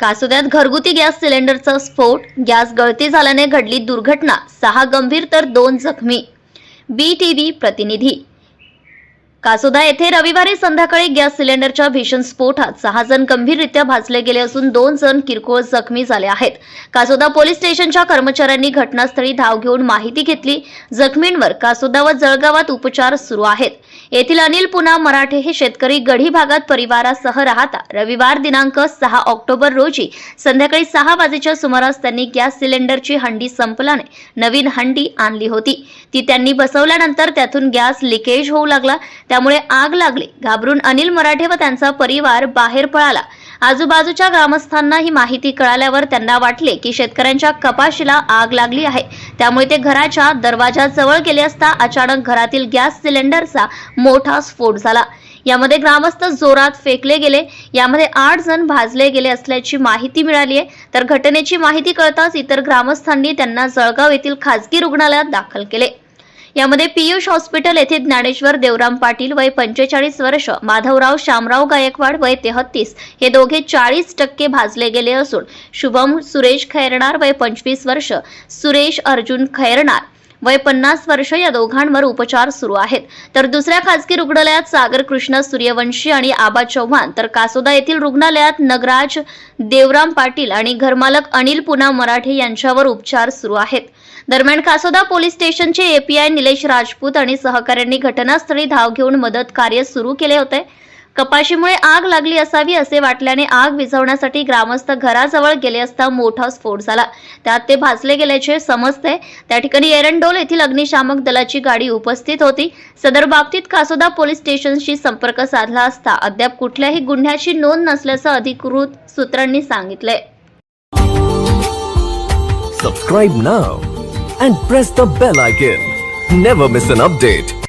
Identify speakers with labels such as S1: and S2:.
S1: कासोद्यात घरगुती गॅस सिलेंडरचा स्फोट गॅस गळती झाल्याने घडली दुर्घटना सहा गंभीर तर दोन जखमी. बी टी व्ही प्रतिनिधी कासोदा येथे रविवारी संध्याकाळी गॅस सिलेंडरच्या भीषण स्फोटात सहा जण गंभीररित्या भाजले गेले असून दोन जण किरकोळ जखमी झाले आहेत. कासोदा पोलीस स्टेशनच्या कर्मचाऱ्यांनी घटनास्थळी धाव घेऊन माहिती घेतली. जखमींवर कासोदा व जळगावात उपचार सुरू आहेत. येथील अनिल पुना मराठे हे शेतकरी गढी भागात परिवारासह राहता. रविवार दिनांक सहा ऑक्टोबर रोजी संध्याकाळी सहा वाजेच्या सुमारास त्यांनी गॅस सिलेंडरची हंडी संपल्याने नवीन हंडी आणली होती. ती त्यांनी बसवल्यानंतर त्यातून गॅस लिकेज होऊ लागला. त्यामुळे आग लागली. घाबरून अनिल मराठे व त्यांचा परिवार बाहेर पळाला. आजूबाजूच्या ग्रामस्थांना ही माहिती कळाल्यावर त्यांना वाटले की शेतकऱ्यांच्या कपाशीला आग लागली आहे. त्यामुळे ते घराच्या दरवाजाजवळ गेले असता अचानक घरातील गॅस सिलेंडरचा मोठा स्फोट झाला. यामध्ये ग्रामस्थ जोरात फेकले गेले. यामध्ये आठ जण भाजले गेले असल्याची माहिती मिळाली आहे तर घटनेची माहिती कळताच इतर ग्रामस्थांनी त्यांना जळगाव येथील खासगी रुग्णालयात दाखल केले. यामध्ये पियुष हॉस्पिटल येथे ज्ञानेश्वर देवराम पाटील वय पंचेचाळीस वर्ष माधवराव शामराव गायकवाड वय तेहत्तीस हे दोघे चाळीस टक्के भाजले गेले असून शुभम सुरेश खैरणार वय पंचवीस वर्ष सुरेश अर्जुन खैरणार वय पन्नास वर्ष या दोघांवर उपचार सुरू आहेत. तर दुसऱ्या खासगी रुग्णालयात सागर कृष्ण सूर्यवंशी आणि आबा चव्हाण तर कासोदा येथील रुग्णालयात नगराज देवराम पाटील आणि घरमालक अनिल पुना मराठे यांच्यावर उपचार सुरू आहेत. दरम्यान कासोदा पोलीस स्टेशनचे एपीआय निलेश राजपूत आणि सहकाऱ्यांनी घटनास्थळी धाव घेऊन मदत कार्य सुरू केले होते. कपाशीमुळे आग लागली असावी असे वाटल्याने आग विझवण्यासाठी ग्रामस्थ घराजवळ गेले असता मोठा स्फोट झाला. त्यात ते भाजले गेल्याचे समजते. त्या ठिकाणी एरंडोल येथील अग्निशामक दलाची गाडी उपस्थित होती. सदर बाबतीत कासोदा पोलीस स्टेशनशी संपर्क साधला असता अद्याप कुठल्याही गुन्ह्याची नोंद नसल्याचं अधिकृत सूत्रांनी सांगितलंय.
S2: Subscribe now and press the bell icon never miss an update